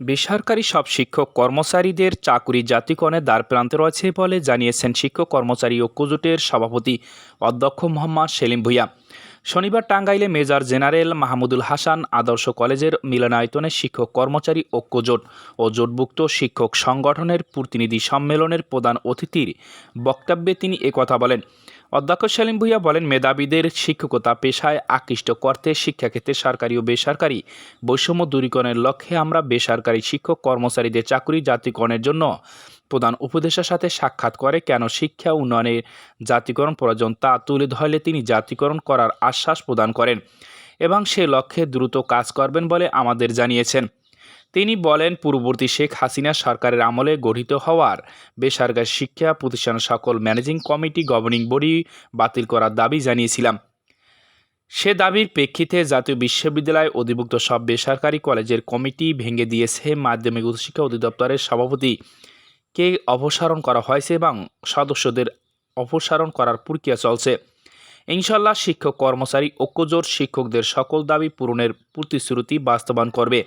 বেসরকারি সব শিক্ষক কর্মচারীদের চাকুরি জাতিকরণের দ্বার প্রান্তে রয়েছে বলে জানিয়েছেন শিক্ষক কর্মচারী ঐক্যজোটের সভাপতি অধ্যক্ষ মোহাম্মদ সেলিম ভুইয়া। শনিবার টাঙ্গাইলে মেজর জেনারেল মাহমুদুল হাসান আদর্শ কলেজের মিলনায়তনে শিক্ষক কর্মচারী ঐক্যজোট ও জোটভুক্ত শিক্ষক সংগঠনের প্রতিনিধি সম্মেলনের প্রধান অতিথির বক্তব্যে তিনি একথা বলেন। অধ্যক্ষ সেলিম ভুইয়া বলেন, মেধাবীদের শিক্ষকতা পেশায় আকৃষ্ট করতে শিক্ষাক্ষেত্রে সরকারি ও বেসরকারি বৈষম্য দূরীকরণের লক্ষ্যে আমরা বেসরকারি শিক্ষক, কর্মচারীদের চাকরি জাতীয়করণের জন্য প্রধান উপদেষ্টার সাথে সাক্ষাৎ করে কেন শিক্ষা উন্নয়নের জাতীয়করণ প্রয়োজন তা তুলে ধরলে তিনি জাতীয়করণ করার আশ্বাস প্রদান করেন এবং সে লক্ষ্যে দ্রুত কাজ করবেন বলে আমাদের জানিয়েছেন। তিনি বলেন, পূর্ববর্তী শেখ হাসিনা সরকারের আমলে গঠিত হওয়ার বেসরকারি শিক্ষা প্রতিষ্ঠান সকল ম্যানেজিং কমিটি, গভর্নিং বডি বাতিল করার দাবি জানিয়েছিলাম। সে দাবির প্রেক্ষিতে জাতীয় বিশ্ববিদ্যালয় অধিভুক্ত সব বেসরকারি কলেজের কমিটি ভেঙে দিয়েছে মাধ্যমিক উচ্চশিক্ষা অধিদপ্তরের সভাপতি। কে অপসারণ করা হয়েছে এবং সদস্যদের অপসারণ করার প্রক্রিয়া চলছে। ইনশাল্লাহ শিক্ষক, কর্মচারী, ঐক্যজোট শিক্ষকদের সকল দাবি পূরণের প্রতিশ্রুতি বাস্তবায়ন করবে।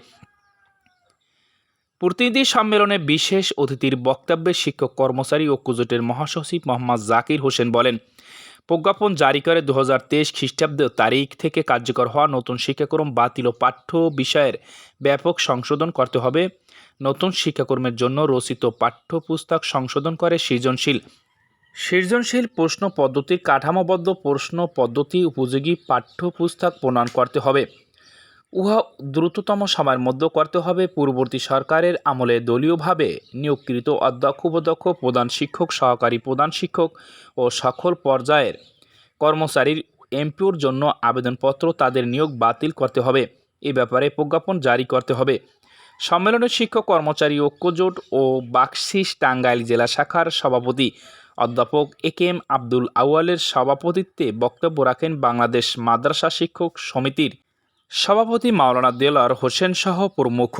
প্রতিনিধি সম্মেলনে বিশেষ অতিথির বক্তব্যে শিক্ষক কর্মচারী ঐক্যজোটের মহাসচিব মোহাম্মদ জাকির হোসেন বলেন, প্রজ্ঞাপন জারি করে দু হাজার তেইশ খ্রিস্টাব্দ তারিখ থেকে কার্যকর হওয়া নতুন শিক্ষাক্রম বাতিল ও পাঠ্য বিষয়ের ব্যাপক সংশোধন করতে হবে। নতুন শিক্ষাক্রমের জন্য রচিত পাঠ্যপুস্তক সংশোধন করে সৃজনশীল। সৃজনশীল প্রশ্ন পদ্ধতির কাঠামোবদ্ধ প্রশ্ন পদ্ধতি উপযোগী পাঠ্যপুস্তক প্রণয়ন করতে হবে। উহা দ্রুততম সময়ের মধ্যে করতে হবে। পূর্ববর্তী সরকারের আমলে দলীয়ভাবে নিয়োগকৃত অধ্যক্ষ, উপাধ্যক্ষ, প্রধান শিক্ষক, সহকারী প্রধান শিক্ষক ও সকল পর্যায়ের কর্মচারীর এমপিওর জন্য আবেদনপত্র তাদের নিয়োগ বাতিল করতে হবে। এ ব্যাপারে প্রজ্ঞাপন জারি করতে হবে। সম্মেলনে শিক্ষক কর্মচারী ঐক্যজোট ও বাকশিস টাঙ্গাইল জেলা শাখার সভাপতি অধ্যাপক এ কে এম আব্দুল আউয়ালের সভাপতিত্বে বক্তব্য রাখেন বাংলাদেশ মাদ্রাসা শিক্ষক সমিতির সভাপতি মাওলানা দেলার হোসেন সহ প্রমুখ।